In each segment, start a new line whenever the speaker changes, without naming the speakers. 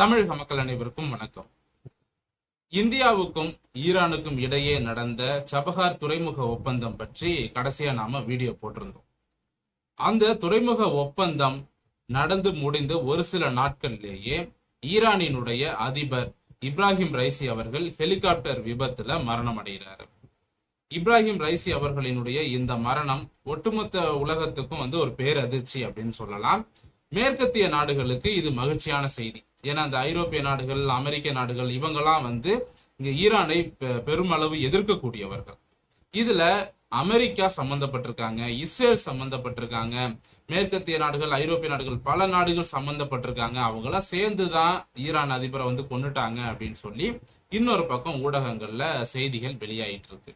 தமிழக மக்கள் அனைவருக்கும் வணக்கம். இந்தியாவுக்கும் ஈரானுக்கும் இடையே நடந்த சபஹார் துறைமுக ஒப்பந்தம் பற்றி கடைசியா நாம வீடியோ போட்டிருந்தோம். அந்த துறைமுக ஒப்பந்தம் நடந்து முடிந்து ஒரு சில நாட்கள்லேயே ஈரானினுடைய அதிபர் இப்ராஹிம் ரைசி அவர்கள் ஹெலிகாப்டர் விபத்துல மரணம் அடைகிறாரு இப்ராஹிம் ரைசி அவர்களினுடைய இந்த மரணம் ஒட்டுமொத்த உலகத்துக்கும் வந்து ஒரு பேரதிர்ச்சி அப்படின்னு சொல்லலாம். மேற்கத்திய நாடுகளுக்கு இது மகிழ்ச்சியான செய்தி. ஏன்னா அந்த ஐரோப்பிய நாடுகள் அமெரிக்க நாடுகள் இவங்கெல்லாம் வந்து இங்க ஈரானை பெ- பெருமளவு எதிர்க்கக்கூடியவர்கள். இதுல அமெரிக்கா சம்பந்தப்பட்டிருக்காங்க இஸ்ரேல் சம்பந்தப்பட்டிருக்காங்க மேற்கத்திய நாடுகள் ஐரோப்பிய நாடுகள் பல நாடுகள் சம்பந்தப்பட்டிருக்காங்க. அவங்களாம் சேர்ந்துதான் ஈரான் அதிபரை வந்து கொண்டுட்டாங்க அப்படின்னு சொல்லி இன்னொரு பக்கம் ஊடகங்கள்ல செய்திகள் வெளியாயிட்டு இருக்கு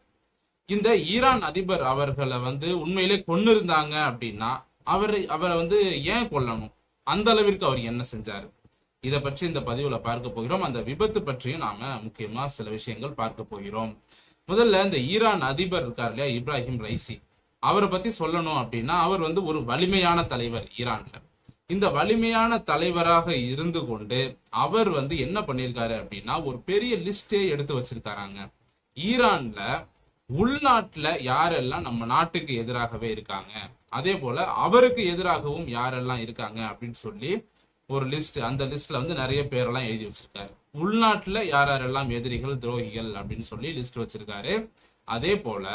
இந்த ஈரான் அதிபர் அவர்களை வந்து உண்மையிலே கொன்னு இருந்தாங்க அப்படின்னா அவர் அவரை வந்து ஏன் கொல்லணும்? அந்த அளவிற்கு அவர் என்ன செஞ்சாரு? இதை பற்றி இந்த பதிவுல பார்க்க போகிறோம். அந்த விபத்து பற்றியும் நாம முக்கியமா சில விஷயங்கள் பார்க்க போகிறோம். முதல்ல இந்த ஈரான் அதிபர் இருக்கார் இல்லையா இப்ராஹிம் ரைசி. அவரை பத்தி சொல்லணும் அப்படின்னா அவர் வந்து ஒரு வலிமையான தலைவர் ஈரான்ல. இந்த வலிமையான தலைவராக இருந்து கொண்டு அவர் வந்து என்ன பண்ணியிருக்காரு அப்படின்னா ஒரு பெரிய லிஸ்டே எடுத்து வச்சிருக்காராங்க. ஈரான்ல உள்நாட்டுல யாரெல்லாம் நம்ம நாட்டுக்கு எதிராகவே இருக்காங்க அதே போல அவருக்கு எதிராகவும் யாரெல்லாம் இருக்காங்க அப்படின்னு சொல்லி ஒரு லிஸ்ட் அந்த லிஸ்ட்ல வந்து நிறைய பேரெல்லாம் எழுதி வச்சிருக்காரு. உள்நாட்டுல யார் யாரெல்லாம் எதிரிகள் துரோகிகள் அப்படின்னு சொல்லி லிஸ்ட் வச்சிருக்காரு. அதே போல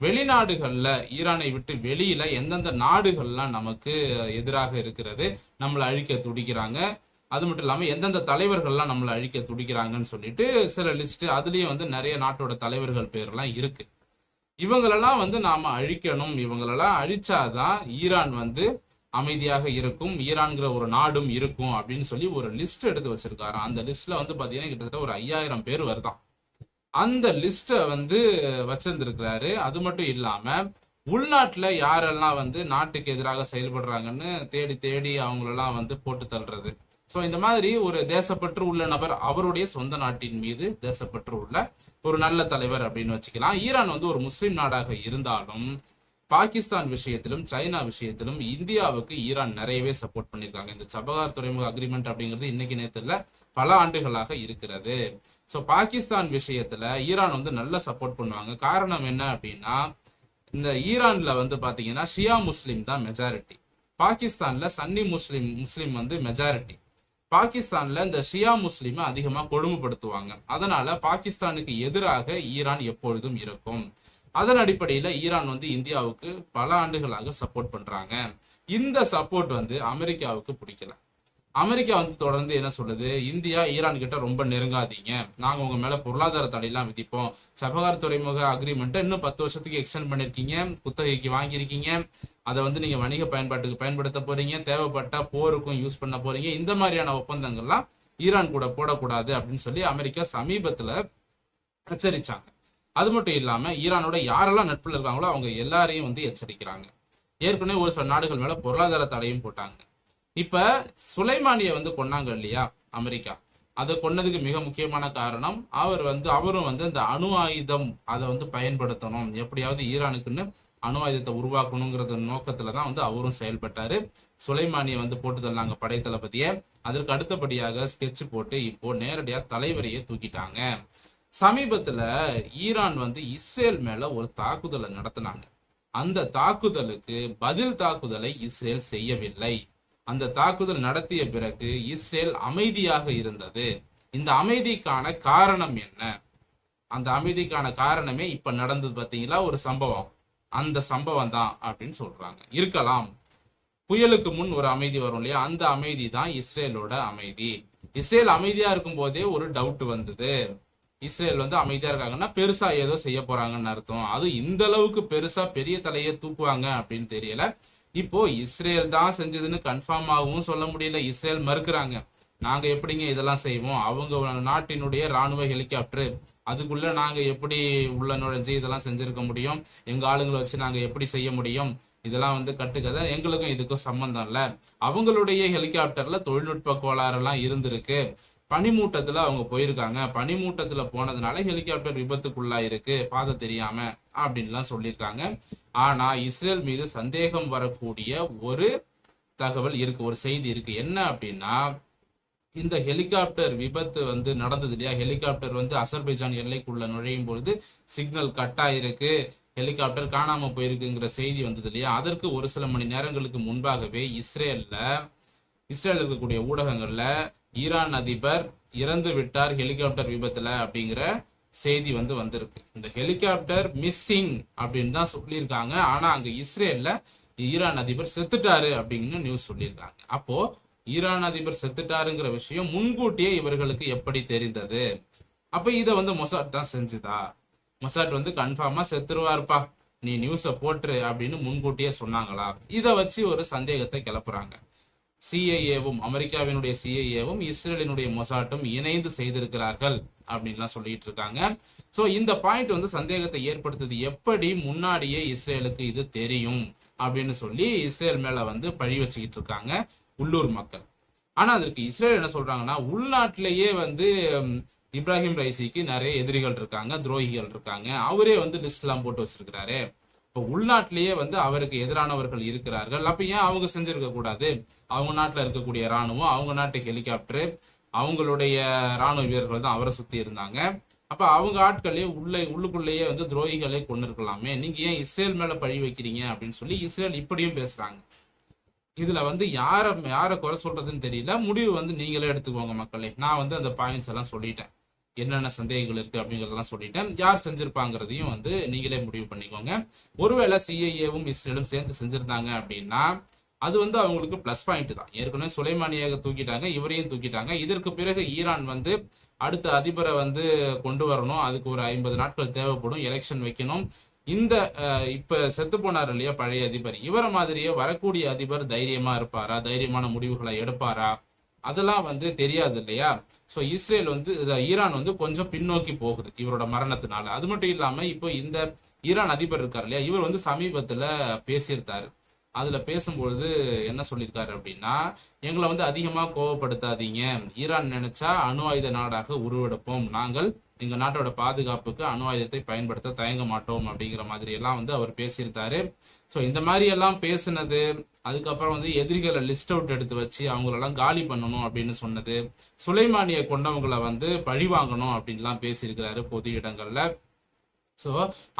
வெளிநாடுகள்ல ஈரானை விட்டு வெளியில எந்தெந்த நாடுகள்லாம் நமக்கு எதிராக இருக்கிறது நம்மளை அழிக்க துடிக்கிறாங்க. அது மட்டும் இல்லாம எந்தெந்த தலைவர்கள்லாம் நம்மளை அழிக்க துடிக்கிறாங்கன்னு சொல்லிட்டு சில லிஸ்ட் அதுலயும் வந்து நிறைய நாட்டோட தலைவர்கள் பேர்லாம் இருக்கு. இவங்களெல்லாம் வந்து நாம அழிக்கணும். இவங்களெல்லாம் அழிச்சாதான் ஈரான் வந்து அமைதியாக இருக்கும் ஈரான்கிற ஒரு நாடும் இருக்கும் அப்படின்னு சொல்லி ஒரு லிஸ்ட் எடுத்து வச்சிருக்காரு. அந்த லிஸ்ட்ல வந்து பாத்தீங்கன்னா கிட்டத்தட்ட ஒரு ஐயாயிரம் பேர் வருதாம் அந்த லிஸ்ட வந்து வச்சிருந்திருக்கிறாரு. அது மட்டும் இல்லாம உள்நாட்டுல யாரெல்லாம் வந்து நாட்டுக்கு எதிராக செயல்படுறாங்கன்னு தேடி தேடி அவங்களெல்லாம் வந்து போட்டு தள்ளுறது. சோ இந்த மாதிரி ஒரு தேசப்பற்று உள்ள நபர் அவருடைய சொந்த நாட்டின் மீது தேசப்பற்று உள்ள ஒரு நல்ல தலைவர் அப்படின்னு வச்சுக்கலாம். ஈரான் வந்து ஒரு முஸ்லீம் நாடாக இருந்தாலும் பாகிஸ்தான் விஷயத்திலும் சைனா விஷயத்திலும் இந்தியாவுக்கு ஈரான் நிறையவே சப்போர்ட் பண்ணியிருக்காங்க. இந்த சபகார் துறைமுக அக்ரிமெண்ட் அப்படிங்கிறது இன்னைக்கு நேரத்துல பல ஆண்டுகளாக இருக்கிறது. சோ பாகிஸ்தான் விஷயத்துல ஈரான் வந்து நல்லா சப்போர்ட் பண்ணுவாங்க. காரணம் என்ன அப்படின்னா இந்த ஈரான்ல வந்து பாத்தீங்கன்னா ஷியா முஸ்லிம் தான் மெஜாரிட்டி பாகிஸ்தான்ல சன்னி முஸ்லிம் முஸ்லிம் வந்து மெஜாரிட்டி பாகிஸ்தான்ல இந்த ஷியா முஸ்லிமை அதிகமா கொடுமைப்படுத்துவாங்க. அதனால பாகிஸ்தானுக்கு எதிராக ஈரான் எப்பொழுதும் இருக்கும். அதன் அடிப்படையில் ஈரான் வந்து இந்தியாவுக்கு பல ஆண்டுகளாக சப்போர்ட் பண்றாங்க. இந்த சப்போர்ட் வந்து அமெரிக்காவுக்கு பிடிக்கல. அமெரிக்கா வந்து தொடர்ந்து என்ன சொல்லுது? இந்தியா ஈரான் கிட்ட ரொம்ப நெருங்காதீங்க. நாங்க உங்க மேல பொருளாதார தடையெல்லாம் விதிப்போம். சபகார் துறைமுக அக்ரிமெண்ட்டை இன்னும் பத்து வருஷத்துக்கு எக்ஸ்டெண்ட் பண்ணிருக்கீங்க. குத்தகைக்கு வாங்கியிருக்கீங்க. அதை வந்து நீங்க வணிக பயன்பாட்டுக்கு பயன்படுத்த போறீங்க. தேவைப்பட்ட போருக்கும் யூஸ் பண்ண போறீங்க. இந்த மாதிரியான ஒப்பந்தங்கள்லாம் ஈரான் கூட போடக்கூடாது அப்படின்னு சொல்லி அமெரிக்கா சமீபத்துல எச்சரிச்சாங்க. அது மட்டும் இல்லாம ஈரானோட யாரெல்லாம் நட்புல இருக்காங்களோ அவங்க எல்லாரையும் வந்து எச்சரிக்கிறாங்க. ஏற்கனவே ஒரு சில நாடுகள் மேல பொருளாதார தடையும் போட்டாங்க. இப்ப சுலைமானிய வந்து கொன்னாங்க இல்லையா அமெரிக்கா. அதை கொன்னதுக்கு மிக முக்கியமான காரணம் அவர் வந்து அவரும் வந்து இந்த அணு ஆயுதம் அதை வந்து பயன்படுத்தணும். எப்படியாவது ஈரானுக்குன்னு அணு ஆயுதத்தை உருவாக்கணுங்கிறது நோக்கத்துல தான் வந்து அவரும் செயல்பட்டாரு. சுலைமானிய வந்து போட்டு தள்ளாங்க படை தளபதிய அதற்கு அடுத்தபடியாக ஸ்கெட்ச் போட்டு இப்போ நேரடியா தலைவரையே தூக்கிட்டாங்க. சமீபத்துல ஈரான் வந்து இஸ்ரேல் மேல ஒரு தாக்குதலை நடத்தினாங்க. அந்த தாக்குதலுக்கு பதில் தாக்குதலை இஸ்ரேல் செய்யவில்லை. அந்த தாக்குதல் நடத்திய பிறகு இஸ்ரேல் அமைதியாக இருந்தது. இந்த அமைதிக்கான காரணம் என்ன? அந்த அமைதிக்கான காரணமே இப்ப நடந்தது பாத்தீங்களா? ஒரு சம்பவம். அந்த சம்பவம் தான் அப்படின்னு சொல்றாங்க. இருக்கலாம். புயலுக்கு முன் ஒரு அமைதி வரும் இல்லையா? அந்த அமைதி தான் இஸ்ரேலோட அமைதி. இஸ்ரேல் அமைதியா இருக்கும் போதே ஒரு டவுட் வந்தது. இஸ்ரேல் வந்து அமைதியா இருக்காங்கன்னா பெருசா ஏதோ செய்ய போறாங்கன்னு அர்த்தம். அது இந்த அளவுக்கு பெருசா பெரிய தலையை தூக்குவாங்க அப்படின்னு தெரியல. இப்போ இஸ்ரேல் தான் செஞ்சதுன்னு கன்ஃபார்ம் ஆகவும் சொல்ல முடியல. இஸ்ரேல் மறுக்கிறாங்க. நாங்க எப்படிங்க இதெல்லாம் செய்வோம்? அவங்க நாட்டினுடைய ராணுவ ஹெலிகாப்டர். அதுக்குள்ள நாங்க எப்படி உள்ள நுழைஞ்சு இதெல்லாம் செஞ்சிருக்க முடியும்? எங்க ஆளுங்களை வச்சு நாங்க எப்படி செய்ய முடியும்? இதெல்லாம் வந்து கட்டுக்கதை. எங்களுக்கும் இதுக்கும் சம்பந்தம் இல்ல. அவங்களுடைய ஹெலிகாப்டர்ல தொழில்நுட்ப கோளாறு எல்லாம் இருந்திருக்கு. பனிமூட்டத்துல அவங்க போயிருக்காங்க. பனிமூட்டத்துல போனதுனால ஹெலிகாப்டர் விபத்துக்குள்ளா இருக்கு பாதை தெரியாம அப்படின்லாம் சொல்லியிருக்காங்க. ஆனா இஸ்ரேல் மீது சந்தேகம் வரக்கூடிய ஒரு தகவல் இருக்கு ஒரு செய்தி இருக்கு. என்ன அப்படின்னா இந்த ஹெலிகாப்டர் விபத்து வந்து நடந்தது இல்லையா? ஹெலிகாப்டர் வந்து அசர்பைஜான் எல்லைக்குள்ள நுழையும் பொழுது சிக்னல் கட் ஆயிருக்கு. ஹெலிகாப்டர் காணாம போயிருக்குங்கிற செய்தி வந்தது இல்லையா? அதற்கு ஒரு சில மணி நேரங்களுக்கு முன்பாகவே இஸ்ரேல்ல இஸ்ரேல் இருக்கக்கூடிய ஊடகங்கள்ல ஈரான் அதிபர் இறந்து விட்டார் ஹெலிகாப்டர் விபத்துல அப்படிங்கிற செய்தி வந்து வந்திருக்கு. இந்த ஹெலிகாப்டர் மிஸ்ஸிங் அப்படின்னு தான் சொல்லியிருக்காங்க. ஆனா அங்க இஸ்ரேல்ல ஈரான் அதிபர் செத்துட்டாரு அப்படின்னு நியூஸ் சொல்லியிருக்காங்க. அப்போ ஈரான் அதிபர் செத்துட்டாருங்கிற விஷயம் முன்கூட்டியே இவர்களுக்கு எப்படி தெரிந்தது? அப்ப இத வந்து மொசாட் தான் செஞ்சுதா? மொசாட் வந்து கன்ஃபார்மா செத்துருவாருப்பா. நீ நியூஸ போட்டுரு அப்படின்னு முன்கூட்டியே சொன்னாங்களா? இத வச்சு ஒரு சந்தேகத்தை கிளப்புறாங்க. சிஐஏவும் அமெரிக்காவினுடைய சிஐஏவும் இஸ்ரேலினுடைய மொசாட்டும் இணைந்து செய்திருக்கிறார்கள் அப்படின்லாம் சொல்லிட்டு இருக்காங்க. ஸோ இந்த பாயிண்ட் வந்து சந்தேகத்தை ஏற்படுத்துது. எப்படி முன்னாடியே இஸ்ரேலுக்கு இது தெரியும் அப்படின்னு சொல்லி இஸ்ரேல் மேல வந்து பழி வச்சுக்கிட்டு இருக்காங்க உள்ளூர் மக்கள். ஆனா அதற்கு இஸ்ரேல் என்ன சொல்றாங்கன்னா உள்நாட்டிலேயே வந்து இப்ராஹிம் ரைசிக்கு நிறைய எதிரிகள் இருக்காங்க துரோகிகள் இருக்காங்க. அவரே வந்து லிஸ்ட் எல்லாம் போட்டு வச்சிருக்கிறாரு. இப்போ உள்நாட்டிலேயே வந்து அவருக்கு எதிரானவர்கள் இருக்கிறார்கள். அப்ப ஏன் அவங்க செஞ்சிருக்க கூடாது? அவங்க நாட்டுல இருக்கக்கூடிய ராணுவம் அவங்க நாட்டு ஹெலிகாப்டர் அவங்களுடைய ராணுவ வீரர்கள் தான் அவரை சுத்தி இருந்தாங்க. அப்ப அவங்க ஆட்களே உள்ள உள்ளுக்குள்ளேயே வந்து துரோகிகளே கொண்டு இருக்கலாமே நீங்க ஏன் இஸ்ரேல் மேல பழி வைக்கிறீங்க அப்படின்னு சொல்லி இஸ்ரேல் இப்படியும் பேசுறாங்க. இதுல வந்து யார யார குறை சொல்றதுன்னு தெரியல. முடிவு வந்து நீங்களே எடுத்துக்கோங்க மக்களே. நான் வந்து அந்த பாயிண்ட்ஸ் எல்லாம் சொல்லிட்டேன். என்னென்ன சந்தேகங்கள் இருக்கு அப்படிங்கறதெல்லாம் சொல்லிட்டேன். யார் செஞ்சிருப்பாங்கிறதையும் வந்து நீங்களே முடிவு பண்ணிக்கோங்க. ஒருவேளை சிஐஏவும் இஸ்ரேலும் சேர்ந்து செஞ்சிருந்தாங்க அப்படின்னா அது வந்து அவங்களுக்கு பிளஸ் பாயிண்ட் தான். ஏற்கனவே சுலைமானியாக தூக்கிட்டாங்க இவரையும் தூக்கிட்டாங்க. இதற்கு பிறகு ஈரான் வந்து அடுத்த அதிபரை வந்து கொண்டு வரணும். அதுக்கு ஒரு ஐம்பது நாட்கள் தேவைப்படும். எலெக்ஷன் வைக்கணும். இந்த இப்ப செத்து போனார் இல்லையா பழைய அதிபர். இவரை மாதிரியே வரக்கூடிய அதிபர் தைரியமா இருப்பாரா? தைரியமான முடிவுகளை எடுப்பாரா? அதெல்லாம் வந்து தெரியாது இல்லையா? ஸோ இஸ்ரேல் வந்து ஈரான் வந்து கொஞ்சம் பின்னோக்கி போகுது இவரோட மரணத்தினால. அது மட்டும் இல்லாம இப்போ இந்த ஈரான் அதிபர் இருக்கார் இல்லையா? இவர் வந்து சமீபத்துல பேசியிருந்தாரு அதுல பேசும்பொழுது என்ன சொல்லியிருக்காரு அப்படின்னா எங்களை வந்து அதிகமா கோவப்படுத்தாதீங்க. ஈரான் நினைச்சா அணு ஆயுத நாடாக உருவெடுப்போம். நாங்கள் எங்க நாட்டோட பாதுகாப்புக்கு அணு ஆயுதத்தை பயன்படுத்த தயங்க மாட்டோம். அப்படிங்கிற மாதிரி எல்லாம் வந்து அவர் பேசியிருந்தாரு ஸோ இந்த மாதிரி எல்லாம் பேசுனது அதுக்கப்புறம் வந்து எதிரிகளை லிஸ்ட் அவுட் எடுத்து வச்சு அவங்களெல்லாம் காலி பண்ணணும் அப்படின்னு சொன்னது. சுலைமானிய கொண்டவங்களை வந்து பழி வாங்கணும் அப்படின்லாம் பேசியிருக்கிறாரு பொது இடங்கள்ல. ஸோ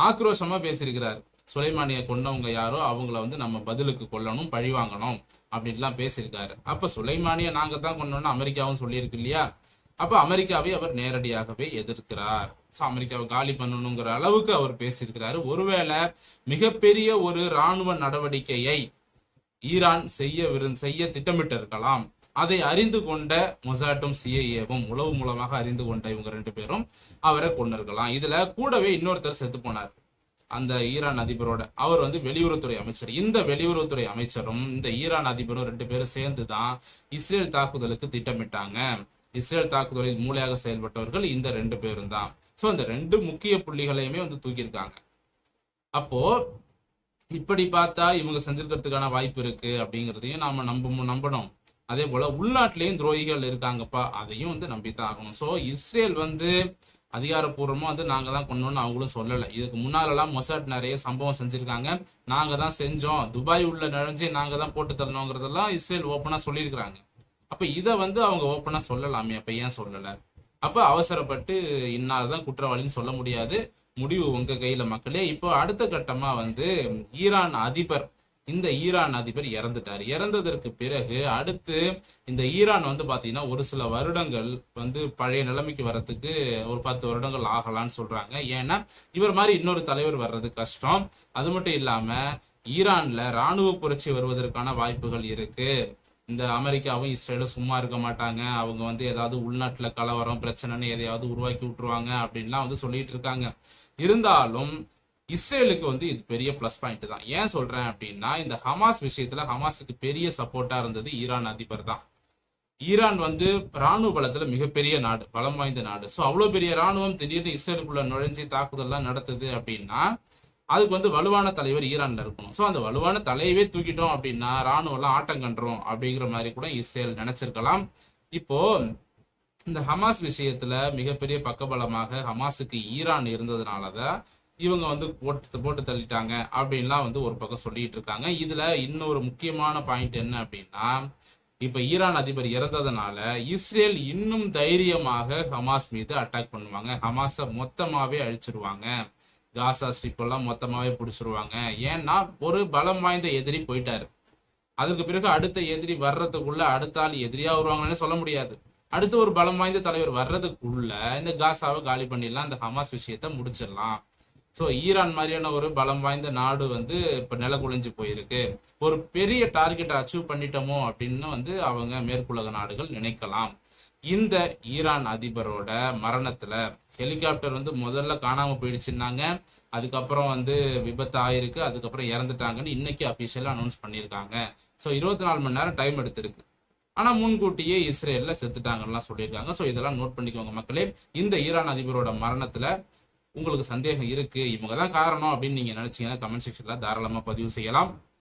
ஆக்ரோஷமா பேசியிருக்கிறாரு. சுலைமானிய கொண்டவங்க யாரோ அவங்கள வந்து நம்ம பதிலுக்கு கொல்லணும் பழி வாங்கணும் அப்படின்லாம் பேசியிருக்காரு. அப்ப சுலைமானிய நாங்க தான் கொண்டோம்னு அமெரிக்காவும் சொல்லியிருக்கு இல்லையா? அப்ப அமெரிக்காவை அவர் நேரடியாகவே எதிர்க்கிறார். ஸோ அமெரிக்காவை காலி பண்ணணுங்கிற அளவுக்கு அவர் பேசியிருக்கிறாரு. ஒருவேளை மிகப்பெரிய ஒரு ராணுவ நடவடிக்கையை ஈரான் செய்ய விரு- செய்ய திட்டமிட்டு இருக்கலாம் அதை அறிந்து கொண்ட மொசாட்டும் சிஐஏவும் உளவு மூலமாக அறிந்து கொண்ட இவங்க ரெண்டு பேரும் அவரை கொண்டிருக்கலாம். இதுல கூடவே இன்னொருத்தர் செத்து போனார். அந்த ஈரான் அதிபரோட அவர் வந்து வெளியுறவுத்துறை அமைச்சர். இந்த வெளியுறவுத்துறை அமைச்சரும் இந்த ஈரான் அதிபரும் ரெண்டு பேரும் சேர்ந்து தான் இஸ்ரேல் தாக்குதலுக்கு திட்டமிட்டாங்க. இஸ்ரேல் தாக்குதலில் மூளையாக செயல்பட்டவர்கள் இந்த ரெண்டு பேரும் தான் சோ இந்த ரெண்டு முக்கிய புள்ளிகளையுமே வந்து தூக்கியிருக்காங்க. அப்போ இப்படி பார்த்தா இவங்க செஞ்சிருக்கிறதுக்கான வாய்ப்பு இருக்கு அப்படிங்கிறதையும் நாம நம்ப நம்பணும். அதே போல உள்நாட்டிலேயும் துரோகிகள் இருக்காங்கப்பா அதையும் வந்து நம்பித்தான் ஆகணும். சோ இஸ்ரேல் வந்து அதிகாரப்பூர்வமா வந்து நாங்க தான் கொண்டோம்னு அவங்களும் சொல்லல. இதுக்கு முன்னாலெல்லாம் மொசாட் நிறைய சம்பவம் செஞ்சிருக்காங்க. நாங்க தான் செஞ்சோம். துபாய் உள்ள நுழைஞ்சு நாங்க தான் போட்டு தரணுங்கிறதெல்லாம் இஸ்ரேல் ஓப்பனா சொல்லியிருக்கிறாங்க. அப்ப இதை வந்து அவங்க ஓப்பனா சொல்லலாமே அப்ப ஏன் சொல்லல? அப்ப அவசரப்பட்டு இன்னார்தான் குற்றவாளின்னு சொல்ல முடியாது. முடிவு உங்க கையில மக்களே. இப்போ அடுத்த கட்டமா வந்து ஈரான் அதிபர் இந்த ஈரான் அதிபர் இறந்துட்டார். இறந்ததற்கு பிறகு அடுத்து இந்த ஈரான் வந்து பாத்தீங்கன்னா ஒரு சில வருடங்கள் வந்து பழைய நிலைமைக்கு வர்றதுக்கு ஒரு பத்து வருடங்கள் ஆகலாம்னு சொல்றாங்க. ஏன்னா இவர் மாதிரி இன்னொரு தலைவர் வர்றது கஷ்டம். அது மட்டும் இல்லாம ஈரான்ல ராணுவ புரட்சி வருவதற்கான வாய்ப்புகள் இருக்கு. இந்த அமெரிக்காவும் இஸ்ரேலும் சும்மா இருக்க மாட்டாங்க. அவங்க வந்து ஏதாவது உள்நாட்டுல கலவரம் பிரச்சனைன்னு எதையாவது உருவாக்கி விட்டுருவாங்க அப்படின்லாம் வந்து சொல்லிட்டு இருக்காங்க. இருந்தாலும் இஸ்ரேலுக்கு வந்து இது பெரிய ப்ளஸ் பாயிண்ட் தான். ஏன் சொல்றேன் அப்படின்னா இந்த ஹமாஸ் விஷயத்துல ஹமாஸுக்கு பெரிய சப்போர்ட்டா இருந்தது ஈரான் அதிபர் தான். ஈரான் வந்து ராணுவ பலத்துல மிகப்பெரிய நாடு பலம் வாய்ந்த நாடு. ஸோ அவ்வளவு பெரிய ராணுவம் திடீர்னு இஸ்ரேலுக்குள்ள நுழைஞ்சு தாக்குதல்லாம் நடத்துது அப்படின்னா அதுக்கு வந்து வலுவான தலைவர் ஈரான்ல இருக்கணும். ஸோ அந்த வலுவான தலையவே தூக்கிட்டோம் அப்படின்னா ராணுவம் எல்லாம் ஆட்டம் கண்டுரும் அப்படிங்கிற மாதிரி கூட இஸ்ரேல் நினைச்சிருக்கலாம். இப்போ இந்த ஹமாஸ் விஷயத்துல மிகப்பெரிய பக்கபலமாக ஹமாஸுக்கு ஈரான் இருந்ததுனாலதான் இவங்க வந்து போட்டு போட்டு தள்ளிட்டாங்க அப்படின்லாம் வந்து ஒரு பக்கம் சொல்லிட்டு இருக்காங்க. இதுல இன்னொரு முக்கியமான பாயிண்ட் என்ன அப்படின்னா இப்ப ஈரான் அதிபர் இறந்ததுனால இஸ்ரேல் இன்னும் தைரியமாக ஹமாஸ் மீது அட்டாக் பண்ணுவாங்க. ஹமாஸை மொத்தமாவே அழிச்சிருவாங்க. காசா ஸ்ட்ரிப் எல்லாம் மொத்தமாவே பிடிச்சிருவாங்க. ஏன்னா ஒரு பலம் வாய்ந்த எதிரி போயிட்டாரு. அதுக்கு பிறகு அடுத்த எதிரி வர்றதுக்குள்ள அடுத்த ஆள் எதிரியா வருவாங்கன்னு சொல்ல முடியாது. அடுத்து ஒரு பலம் வாய்ந்த தலைவர் வர்றதுக்குள்ள இந்த காசாவை காலி பண்ணிடலாம் இந்த ஹமாஸ் விஷயத்த முடிச்சிடலாம். சோ ஈரான் மாதிரியான ஒரு பலம் வாய்ந்த நாடு வந்து இப்ப நில குலைஞ்சு போயிருக்கு. ஒரு பெரிய டார்கெட்டை அச்சீவ் பண்ணிட்டோமோ அப்படின்னு வந்து அவங்க மேற்குலக நாடுகள் நினைக்கலாம். இந்த ஈரான் அதிபரோட மரணத்துல ஹெலிகாப்டர் வந்து முதல்ல காணாம போயிடுச்சுன்னாங்க. அதுக்கப்புறம் வந்து விபத்து ஆயிருக்கு அதுக்கப்புறம் இறந்துட்டாங்கன்னு இன்னைக்கு அபிஷியலா அனௌன்ஸ் பண்ணியிருக்காங்க. ஸோ இருபத்தி நாலு மணி நேரம் டைம் எடுத்திருக்கு. ஆனா முன்கூட்டியே இஸ்ரேல்ல செத்துட்டாங்கலாம் சொல்லியிருக்காங்க. ஸோ இதெல்லாம் நோட் பண்ணிக்கோங்க மக்களே. இந்த ஈரான் அதிபரோட மரணத்துல உங்களுக்கு சந்தேகம் இருக்கு. இவங்க தான் காரணம் அப்படின்னு நீங்க நினைச்சீங்கன்னா கமெண்ட் செக்ஷன்ல தாராளமா பதிவு செய்யலாம்.